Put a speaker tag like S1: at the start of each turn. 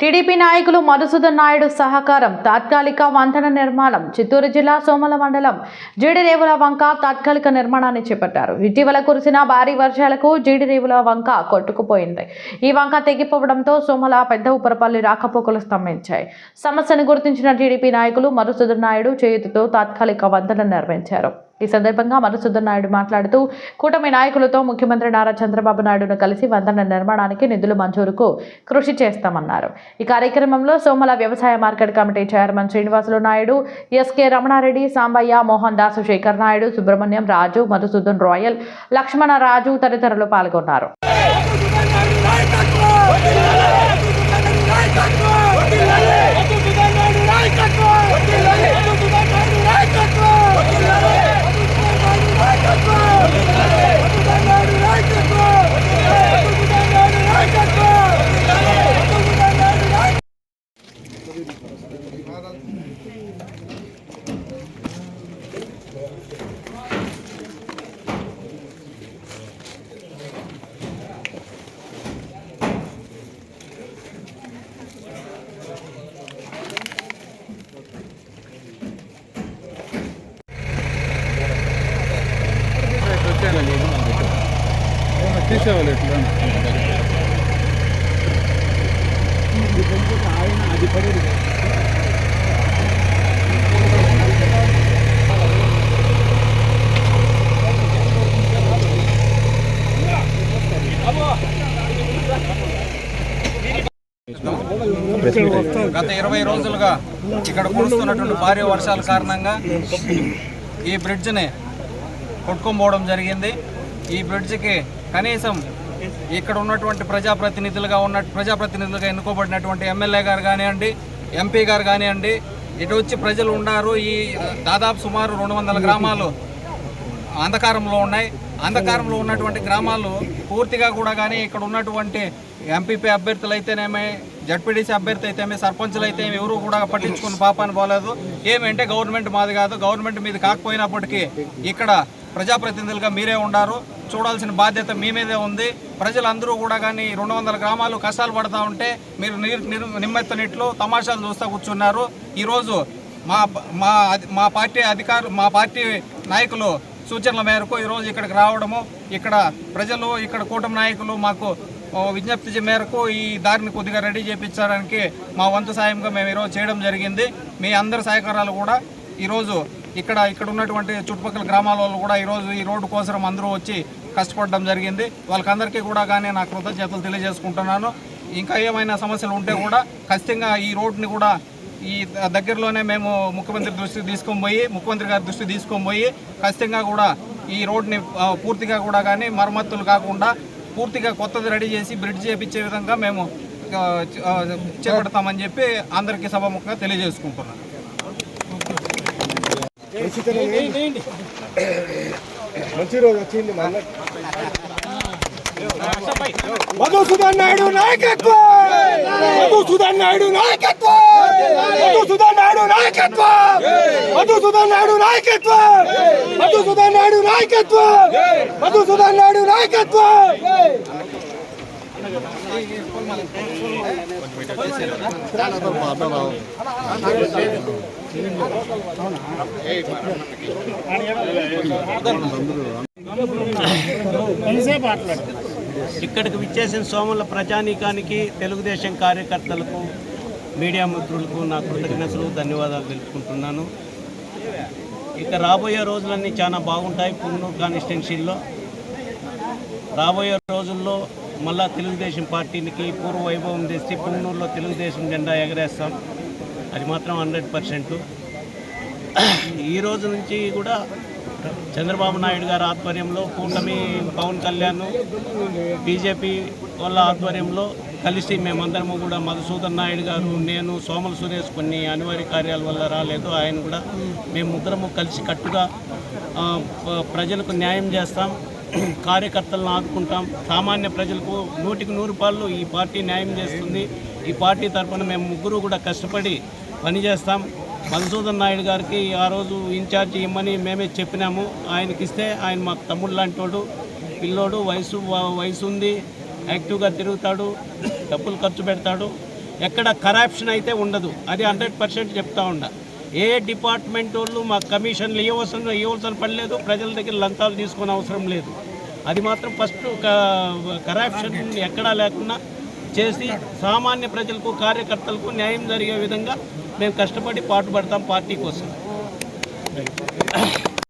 S1: TDP నాయకులు మధుసూదన్ నాయుడు సహకారం తాత్కాలిక వంతెన నిర్మాణం చిత్తూరు జిల్లా సోమల మండలం జీడిరేవుల వంక తాత్కాలిక నిర్మాణాన్ని చేపట్టారు. ఇటీవల కురిసిన భారీ వర్షాలకు జీడిరేవుల వంక కొట్టుకుపోయింది. ఈ వంక తెగిపోవడంతో సోమల పెద్ద ఉపరపల్లి రాకపోకలు స్తంభించాయి. సమస్యను గుర్తించిన టీడీపీ నాయకులు మధుసూదన్ నాయుడు చేతితో తాత్కాలిక వంతెన నిర్మించారు. ఈ సందర్భంగా మధుసూదన్ నాయుడు మాట్లాడుతూ కూటమి నాయకులతో ముఖ్యమంత్రి నారా చంద్రబాబు నాయుడును కలిసి వంతెన నిర్మాణానికి నిధులు మంజూరుకు కృషి చేస్తామన్నారు ఈ కార్యక్రమంలో సోమల వ్యవసాయ market committee chairman Srinivasulu Naidu SK Ramana Reddy Sambaiah Mohan Dasu Sekhar Naidu Subrahmanyam Raju Madhusudan Rayal Lakshmana Raju తదితరులు పాల్గొన్నారు
S2: ఎట్లా?
S3: గత ఇరవై రోజులుగా ఇక్కడ కురుస్తున్నటువంటి భారీ వర్షాల కారణంగా ఈ బ్రిడ్జ్ని కొట్టుకోపోవడం జరిగింది. ఈ బ్రిడ్జికి కనీసం ఇక్కడ ఉన్నటువంటి ప్రజాప్రతినిధులుగా ఉన్న ప్రజాప్రతినిధులుగా ఎన్నుకోబడినటువంటి ఎమ్మెల్యే గారు కానివ్వండి ఎంపీ గారు కానివ్వండి ఇటు వచ్చి ప్రజలు ఉన్నారు. ఈ దాదాపు సుమారు రెండు వందల గ్రామాలు అంధకారంలో ఉన్నాయి. అంధకారంలో ఉన్నటువంటి గ్రామాలు పూర్తిగా కూడా కానీ ఇక్కడ ఉన్నటువంటి ఎంపీపీ అభ్యర్థులు అయితేనేమి జడ్పీడీసీ అభ్యర్థి అయితేమి సర్పంచులు అయితే ఎవరు కూడా పట్టించుకుని పాపాన్ని పోలేదు. ఏమంటే గవర్నమెంట్ మాది కాదు. గవర్నమెంట్ మీది కాకపోయినప్పటికీ ఇక్కడ ప్రజాప్రతినిధులుగా మీరే ఉన్నారు చూడాల్సిన బాధ్యత మీ మీదే ఉంది. ప్రజలందరూ కూడా కానీ రెండు వందల గ్రామాలు కష్టాలు పడతా ఉంటే మీరు నీరు నిర్ నిమ్మెత్తనిట్లు తమాషాలు చూస్తూ కూర్చున్నారు. ఈరోజు మా మా మా పార్టీ అధికారు మా పార్టీ నాయకులు సూచనల మేరకు ఈరోజు ఇక్కడికి రావడము. ఇక్కడ ప్రజలు ఇక్కడ కూటమి నాయకులు మాకు విజ్ఞప్తి మేరకు ఈ దారిని కొద్దిగా రెడీ చేయించడానికి మా వంతు సాయంగా మేము ఈరోజు చేయడం జరిగింది. మీ అందరి సహకారాలు కూడా ఈరోజు ఇక్కడ ఇక్కడ ఉన్నటువంటి చుట్టుపక్కల గ్రామాల వాళ్ళు కూడా ఈరోజు ఈ రోడ్డు కోసం అందరూ వచ్చి కష్టపడడం జరిగింది. వాళ్ళకందరికీ కూడా కానీ నా కృతజ్ఞతలు తెలియజేసుకుంటున్నాను. ఇంకా ఏమైనా సమస్యలు ఉంటే కూడా ఖచ్చితంగా ఈ రోడ్డుని కూడా ఈ దగ్గరలోనే మేము ముఖ్యమంత్రి దృష్టికి తీసుకొని పోయి ముఖ్యమంత్రి గారి దృష్టికి తీసుకొని పోయి ఖచ్చితంగా కూడా ఈ రోడ్ని పూర్తిగా కూడా కానీ మరమ్మతులు కాకుండా పూర్తిగా కొత్తది రెడీ చేసి బ్రిడ్జ్ చేపించే విధంగా మేము చేపడతామని చెప్పి అందరికీ సభాముఖంగా తెలియజేసుకుంటున్నాను.
S4: మంచి రోజు వచ్చింది మధుసూదన్ నాయుడు నాయకత్వం! మధుసూదన్ నాయుడు నాయకత్వం! మధుసూదన్ నాయుడు నాయకత్వం! మధుసూదన్ నాయుడు నాయకత్వం! మధుసూదన్ నాయుడు నాయకత్వం! మధుసూదన్ నాయుడు నాయకత్వం!
S5: ఇక్కడికి విచ్చేసిన సోముల ప్రజానీకానికి తెలుగుదేశం కార్యకర్తలకు మీడియా మిత్రులకు నా కృతజ్ఞతలు ధన్యవాదాలు తెలుపుకుంటున్నాను. ఇక రాబోయే రోజులన్నీ చాలా బాగుంటాయి పుంగనూరు కాన్స్టిట్యున్సీలో. రాబోయే రోజుల్లో మళ్ళా తెలుగుదేశం పార్టీకి పూర్వ వైభవం తెచ్చి పుంగనూరులో తెలుగుదేశం జెండా ఎగరేస్తాం. అది మాత్రం హండ్రెడ్ పర్సెంట్. ఈ రోజు నుంచి కూడా చంద్రబాబు నాయుడు గారి ఆధ్వర్యంలో కూటమి పవన్ కళ్యాణ్ బీజేపీ వాళ్ళ ఆధ్వర్యంలో కలిసి మేమందరము కూడా మధుసూదన్ నాయుడు గారు నేను సోమల సురేష్ కొన్ని అనివార్య కార్యాల వల్ల రాలేదు. ఆయన కూడా మేము ముగ్గురము కలిసి కట్టుగా ప్రజలకు న్యాయం చేస్తాం. కార్యకర్తలను ఆదుకుంటాం. సామాన్య ప్రజలకు నూటికి నూరు రూపాయలు ఈ పార్టీ న్యాయం చేస్తుంది. ఈ పార్టీ తరఫున మేము ముగ్గురు కూడా కష్టపడి పనిచేస్తాం. మధుసూదన్ నాయుడు గారికి ఆ రోజు ఇన్ఛార్జ్ ఇమ్మని మేమే చెప్పినాము. ఆయనకి ఇస్తే ఆయన మాకు తమ్ముడు లాంటి వాడు పిల్లోడు వయసు వయసు ఉంది యాక్టివ్గా తిరుగుతాడు డబ్బులు ఖర్చు పెడతాడు. ఎక్కడ కరప్షన్ అయితే ఉండదు. అది హండ్రెడ్ పర్సెంట్ చెప్తా ఉండ ఏ డిపార్ట్మెంట్ వాళ్ళు మా కమిషన్లు ఇవ్వవలసిన ఇవ్వాల్సిన పని లేదు ప్రజల దగ్గర లంచాలు తీసుకునే అవసరం లేదు. అది మాత్రం ఫస్ట్ కరప్షన్ ఎక్కడా లేకుండా చేసి సామాన్య ప్రజలకు కార్యకర్తలకు న్యాయం జరిగే విధంగా మేము కష్టపడి పాటుపడతాం పార్టీ కోసం.